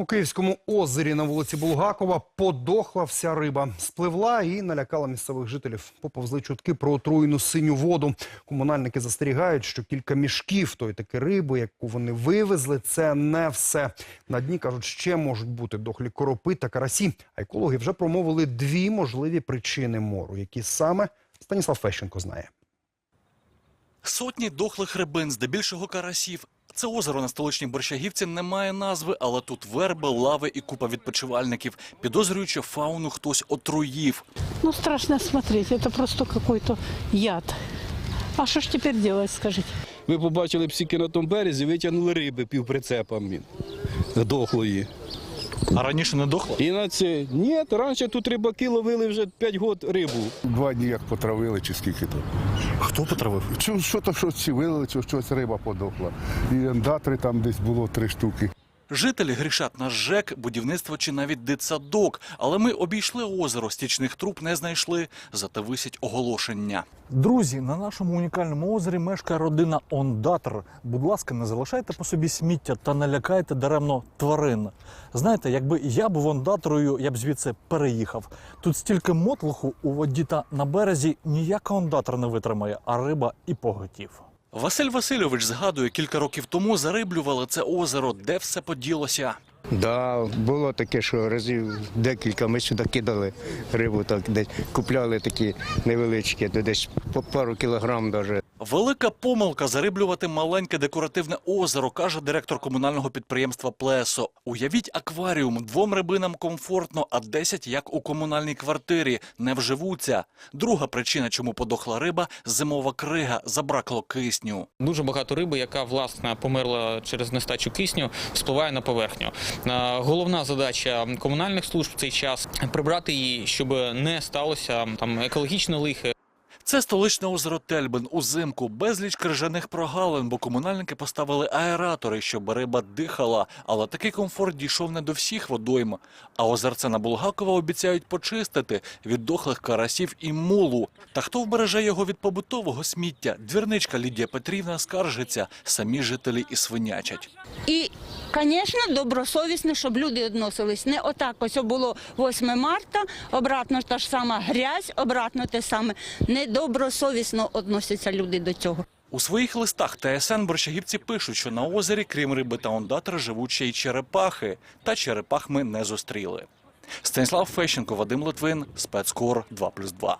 У Київському озері на вулиці Булгакова подохла вся риба. Спливла і налякала місцевих жителів. Поповзли чутки про отруєну синю воду. Комунальники застерігають, що кілька мішків тої таки риби, яку вони вивезли, це не все. На дні кажуть, ще можуть бути дохлі коропи та карасі. А екологи вже промовили дві можливі причини мору, які саме Станіслав Фещенко знає. Сотні дохлих рибин, здебільшого карасів. Це озеро на столичній Борщагівці не має назви, але тут верби, лави і купа відпочивальників. Підозрюючи фауну, хтось отруїв. Ну, страшно дивитися, це просто какой-то яд. А що ж тепер робити, скажіть? Ви побачили псіки на тому березі, витягнули риби півприцепа мін, дохлої. А раніше не дохло? І на це ні, раніше тут рибаки ловили вже 5 років рибу. Два дні як потравили, чи скільки то. Хто потравив? Чи що то щось чи вилили, чи щось риба подохла. І ендатри там десь було три штуки. Жителі грішать на ЖЕК, будівництво чи навіть дитсадок. Але ми обійшли озеро, стічних труб не знайшли, зате висять оголошення. Друзі, на нашому унікальному озері мешкає родина Ондатор. Будь ласка, не залишайте по собі сміття та не лякайте даремно тварин. Знаєте, якби я був ондаторою, я б звідси переїхав. Тут стільки мотлуху у воді та на березі ніяка ондатор не витримає, а риба і поготів. Василь Васильович згадує, кілька років тому зариблювали це озеро, де все поділося. Да, було таке, що разів декілька ми сюди кидали рибу, так десь купляли такі невеличкі, десь по пару кілограм навіть. Велика помилка зариблювати маленьке декоративне озеро, каже директор комунального підприємства Плесо. Уявіть акваріум, двом рибинам комфортно, а 10 як у комунальній квартирі не вживуться. Друга причина, чому подохла риба зимова крига, забракло кисню. Дуже багато риби, яка власне померла через нестачу кисню, спливає на поверхню. Головна задача комунальних служб в цей час прибрати її, щоб не сталося там екологічне лихо. Це столичне озеро Тельбин узимку, безліч крижаних прогалин, бо комунальники поставили аератори, щоб риба дихала. Але такий комфорт дійшов не до всіх водойм. А озерце на Булгакова обіцяють почистити від дохлих карасів і мулу. Та хто вбереже його від побутового сміття? Двірничка Лідія Петрівна скаржиться, самі жителі і свинячать. І, звісно, добросовісно, щоб люди відносились. Не отак ось було 8 марта, обратно та ж сама грязь, обратно те саме. Недобросовісно відносяться люди до цього. У своїх листах ТСН борщагівці пишуть, що на озері, крім риби та ондатри, живуть ще й черепахи. Та черепах ми не зустріли. Станіслав Фещенко, Вадим Литвин, спецкор 2+,2.